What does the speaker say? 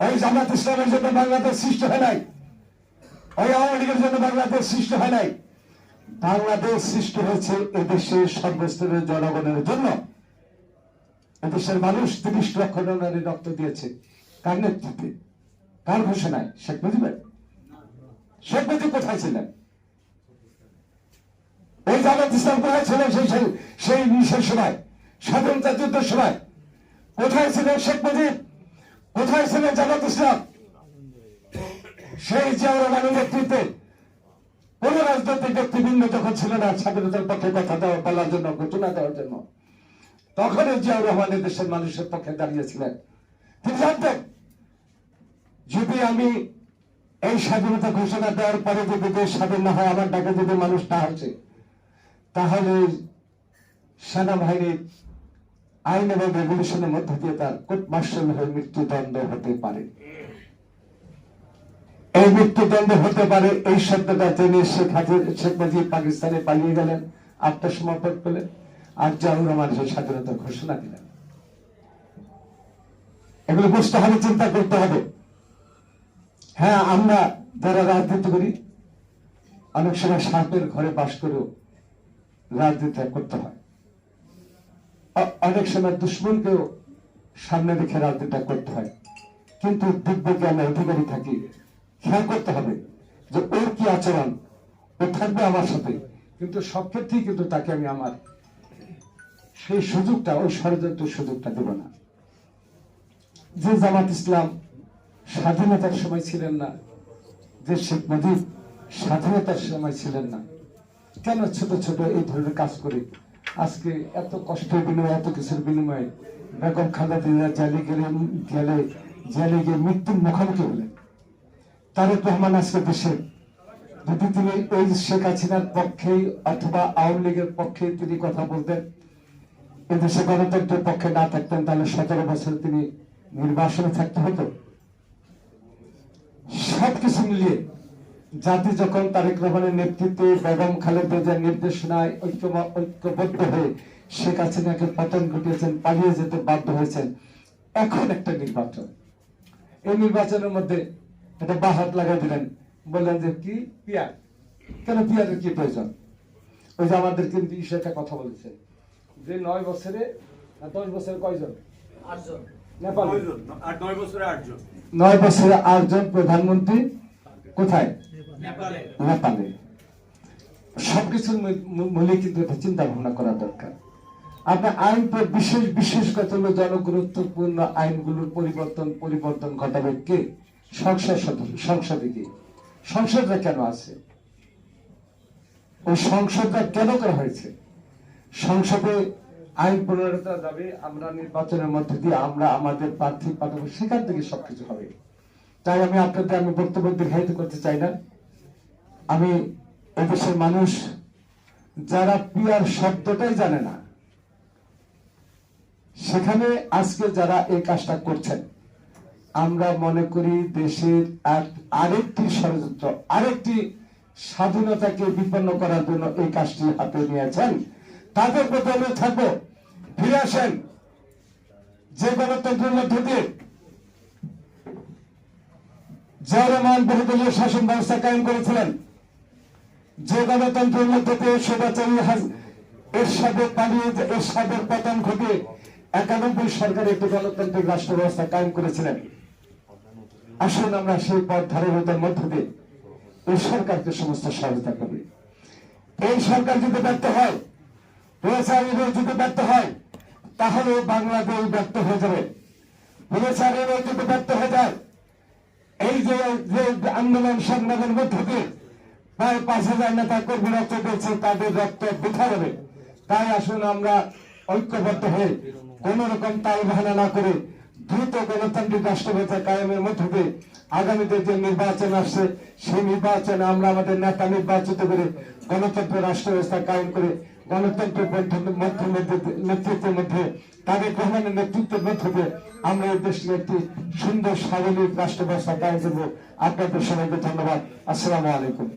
ওই জামাত ইসলামের জন্য বাংলাদেশ সৃষ্টি হয় নাই। ওই আওয়ামী লীগের জন্য বাংলাদেশ সৃষ্টি হয় নাই। বাংলাদেশ সৃষ্টি হয়েছে এদেশের সর্বস্তরের জনগণের জন্য। এদেশের মানুষ তিরিশ লক্ষ নারী রক্ত দিয়েছে। কার নেতৃত্বে? কার ঘোষণায়? শেখ মুজিবের। শেখ মুজিব কোথায় ছিলেন? এই জামাত ইসলাম কোথায় ছিলেন সেই সেই- সেই সেই সময় স্বাধীনতা যুদ্ধের সময় কোথায় ছিলেন শেখ মুজিব? কোথায় ছিলেন জামাত ইসলাম? সেই জিয়াউর রহমানের নেতৃত্বে কোন রাজনৈতিক ব্যক্তিবৃন্দ যখন ছিল না স্বাধীনতার পক্ষে কথা দেওয়া বলার জন্য, ঘোষণা দেওয়ার জন্য তখন এই জিয়াউর রহমান দেশের মানুষের পক্ষে দাঁড়িয়েছিলেন। তিনি জানতেন, যদি আমি এই স্বাধীনতা ঘোষণা দেওয়ার পরে যদি দেশ স্বাধীন না হয়, আমার ডাকে যদি মানুষ না আসে, তাহলে সেনাবাহিনীর আইন এবং রেগুলেশনের মধ্য দিয়ে তার কোর্ট মার্শাল হয়ে মৃত্যুদণ্ড হতে পারে। এই মৃত্যুদণ্ড হতে পারে এই শব্দটা জেনে শেখ হাজির শেখ মুজিব পাকিস্তানে পালিয়ে গেলেন, আত্মসমর্পণ করলেন, আর জাহুর রহমান সেই স্বাধীনতার ঘোষণা দিলেন। এগুলো বুঝতে হবে, চিন্তা করতে হবে। হ্যাঁ আমরা যারা রাজনীতি করি, অনেক সময় সাপের ঘরে বাস করেও রাজনীতি করতে হয়। অনেক সময় দুশ্মনকেও সামনে রেখে রাজনীতিটা করতে হয়। কিন্তু দিব্য জ্ঞানের অধিকারী থাকি। খেয়াল করতে হবে যে ওর কি আচরণ, ও থাকবে আমার সাথে। কিন্তু সব ক্ষেত্রেই কিন্তু তাকে আমি আমার সেই সুযোগটা, ওই ষড়যন্ত্রের সুযোগটা দেব না। যে জামাত ইসলাম স্বাধীনতার সময় ছিলেন না, যে শেখ মুজিব স্বাধীনতার সময় ছিলেন না, কেন ছোট ছোট এই ধরনের কাজ করে আজকে এত কষ্টের বিনিময়ে, এত কিছুর বিনিময়ে বেগম খালেদা জেলে গেলে গেলে জেলে গিয়ে মৃত্যুর মুখোমুখি হলেন। তারেক রহমান আজকে দেশে, যদি তিনি এই শেখ হাসিনার পক্ষে অথবা আওয়ামী লীগের পক্ষে তিনি কথা বলতেন, এদেশে গণতন্ত্রের পক্ষে না থাকতেন, তাহলে সতেরো বছর তিনি নির্বাসনে থাকতে হতো। সবকিছু মিলিয়ে জাতি যখন তারেক রহমানের নেতৃত্বে বেগম খালেদা জিয়ার নির্দেশনায় ঐক্য ঐক্যবদ্ধ হয়ে শেখ হাসিনাকে পতন ঘটিয়েছেন পালিয়ে যেতে বাধ্য হয়েছেন এখন একটা নির্বাচন। এই নির্বাচনের মধ্যে একটা বাহাত লাগাই দিলেন। বললেন যে কি? পিয়ার। কেন পিয়ারের কি প্রয়োজন? ওই যে আমাদের কিন্তু ইসে একটা কথা বলেছে যে নয় বছরে দশ বছরে কয়জন? আটজন। নেপাল। নয় বছরে আটজন। নয় বছরে আটজন প্রধানমন্ত্রী কোথায়? নেপালে। সবকিছুর মূলে কিন্তু চিন্তা ভাবনা করা দরকার। আপনার বিশেষ বিশেষ জনগুরুত্বপূর্ণ আইনগুলোর পরিবর্তন পরিবর্তন ঘটাবে কে? সংসদ সংসদে কি? কেন আছে? ওই সংসদটা কেন করা হয়েছে? সংসদে আইন প্রণয়নতা যাবে, আমরা নির্বাচনের মধ্যে দিয়ে আমরা আমাদের প্রার্থী পাঠাবো, সেখান থেকে সবকিছু হবে। তাই আমি আপনাদের, আমি বক্তব্য দীর্ঘায়িত করতে চাই না। আমি এদেশের মানুষ, যারা পিয়ার শব্দটাই জানে না, সেখানে আজকে যারা এই কাজটা করছেন, আমরা মনে করি দেশের এক- আরেকটি ষড়যন্ত্র, আরেকটি স্বাধীনতাকে বিপন্ন করার জন্য এই কাজটি হাতে নিয়েছেন। তাদের প্রতি অনুরোধ থাকব। ফিরে আসেন। যে গণতন্ত্রের মধ্য দিয়ে রহমান বহুদলীয় শাসন ব্যবস্থা কায়েম করেছিলেন। যে গণতন্ত্রের মধ্যে দিয়ে সদাচারী এরশাদের পালিয়ে এরশাদের পতন ঘটিয়ে একানব্বই সরকার একটি গণতান্ত্রিক রাষ্ট্র ব্যবস্থা কায়েম করেছিলেন। আসুন আমরা সেই পথ ধারাবাহিকতার মধ্য দিয়ে এই সরকারকে সমস্ত সহায়তা করি। এই সরকার যদি ব্যর্থ হয় প্রচারের যদি ব্যর্থ হয়, তাহলে বাংলাদেশ ব্যর্থ হয়ে যাবে। যদি ব্যর্থ আন্দোলন সংগ্রামের মধ্য দিয়ে প্রায় পাঁচ হাজার নেতা কর্মী রক্ত দিয়েছে তাদের রক্ত বৃথা হবে তাই আসুন আমরা ঐক্যবদ্ধ হয়ে কোন রকম তাল বাহানা না করে দ্রুত গণতান্ত্রিক রাষ্ট্র ব্যবস্থা কায়েমের মধ্য দিয়ে আগামীতে যে নির্বাচন আসছে, সেই নির্বাচনে আমরা আমাদের নেতা নির্বাচিত করে গণতন্ত্র রাষ্ট্র ব্যবস্থা কায়েম করে গণতন্ত্রের মাধ্যমে মধ্য মধ্যে- নেতৃত্বের মধ্যে তাদের রহমানের নেতৃত্বের মধ্য আমরা এই দেশকে একটি সুন্দর স্বাভাবিক রাষ্ট্র ব্যবস্থা কায়েম করব আপনাদের সবাইকে ধন্যবাদ। আসসালামু আলাইকুম।